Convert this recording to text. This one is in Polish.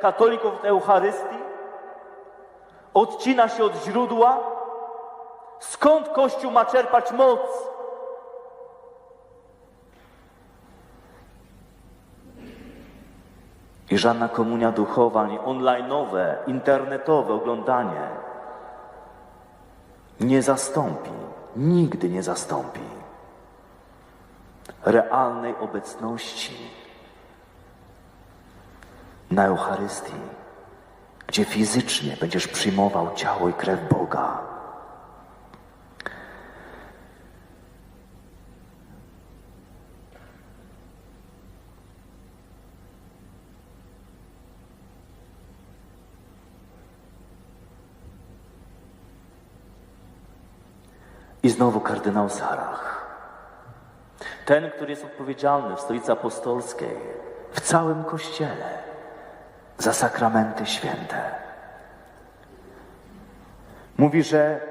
katolików Eucharystii? Odcina się od źródła? Skąd Kościół ma czerpać moc? I żadna komunia duchowa, ani online'owe, internetowe oglądanie nie zastąpi, nigdy nie zastąpi realnej obecności na Eucharystii, gdzie fizycznie będziesz przyjmował ciało i krew Boga. I znowu kardynał Sarach. Ten, który jest odpowiedzialny w stolicy apostolskiej, w całym kościele, za sakramenty święte. Mówi, że